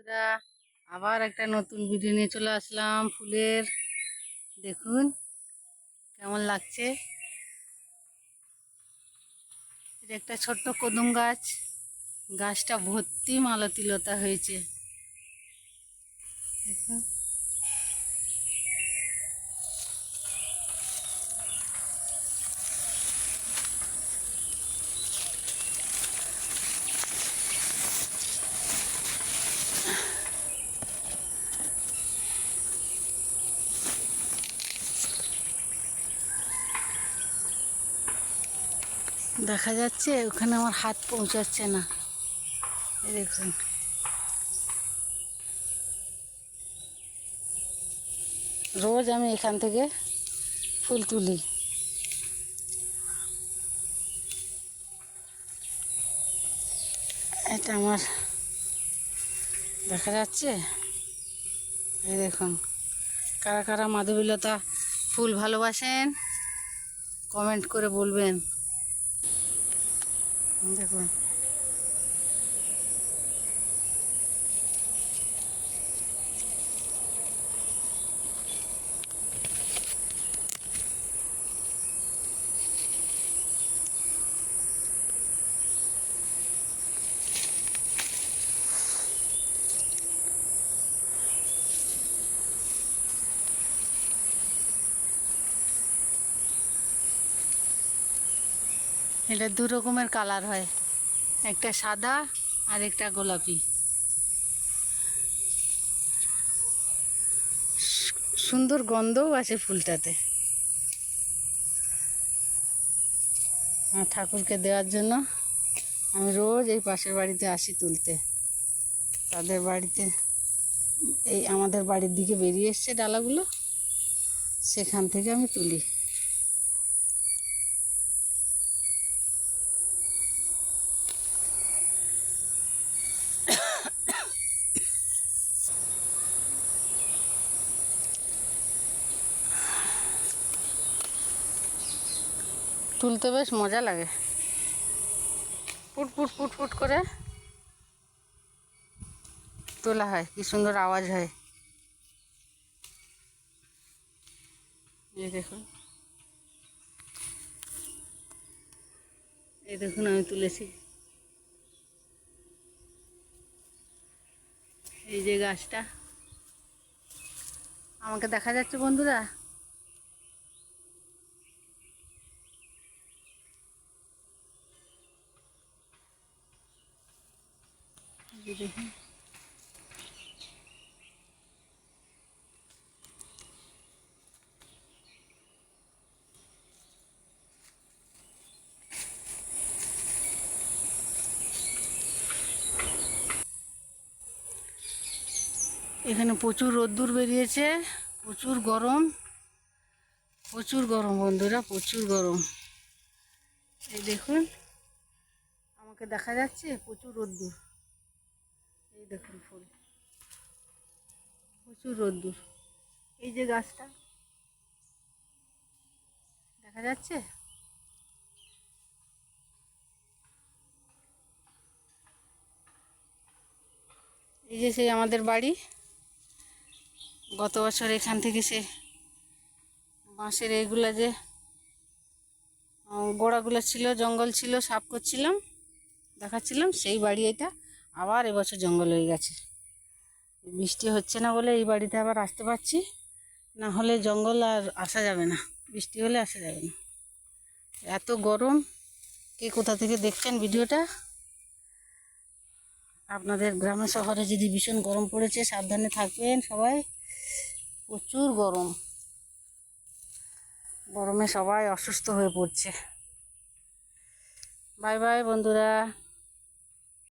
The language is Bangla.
বন্ধুরা, আবার একটা নতুন ভিডিও নিয়ে চলে আসলাম ফুলের। দেখুন কেমন লাগছে। এটা একটা ছোট্ট কদম গাছ। গাছটা ভর্তি মালতিলতা হয়েছে। দেখুন। দেখা যাচ্ছে, ওখানে আমার হাত পৌঁছাচ্ছে না। দেখুন। রোজ আমি এখান থেকে ফুল তুলি। এটা আমার দেখা যাচ্ছে? এই দেখুন। কারা কারা মাধবীলতা ফুল ভালোবাসেন, কমেন্ট করে বলবেন। দেখুন এটা দু রকমের কালার হয়। একটা সাদা আর একটা গোলাপি। সুন্দর গন্ধও আছে ফুলটাতে। ঠাকুরকে দেওয়ার জন্য আমি রোজ এই পাশের বাড়িতে আসি তুলতে। তাদের বাড়িতে এই আমাদের বাড়ির দিকে বেরিয়ে এসছে ডালাগুলো। সেখান থেকে আমি তুলি। তুলতে বেশ মজা লাগে। পুট পুট পুট পুট করে তোলা হয়, কি সুন্দর আওয়াজ হয়। এই দেখুন। এই দেখুন, আমি তুলেছি। এই যে গাছটা। আমাকে দেখা যাচ্ছে বন্ধুরা? এখানে প্রচুর রোদ্দুর বেরিয়েছে, প্রচুর গরম প্রচুর গরম বন্ধুরা, প্রচুর গরম। এই দেখুন, আমাকে দেখা যাচ্ছে, প্রচুর রোদ্দুর। দেখুন ফুল। প্রচুর রোদ্দুর। এই যে গাছটা, দেখা যাচ্ছে? এই যে সেই আমাদের বাড়ি। গত বছর এখান থেকে সে বাঁশের এইগুলা যে গোড়াগুলো ছিল, জঙ্গল ছিল, সাফ করছিলাম, দেখাচ্ছিলাম, সেই বাড়ি এটা। আবার এবছর জঙ্গল হয়ে গেছে। বৃষ্টি হচ্ছে না বলে এই বাড়িতে আবার আসতে পারছি। না হলে জঙ্গল আর আসা যাবে না। বৃষ্টি হলে আসা যাবে না। এত গরম, কে কোথা থেকে দেখছেন ভিডিওটা? আপনাদের গ্রামে শহরে যদি ভীষণ গরম পড়েছে, সাবধানে থাকবেন সবাই। প্রচুর গরম। গরমে সবাই অসুস্থ হয়ে পড়ছে। বাই বাই বন্ধুরা।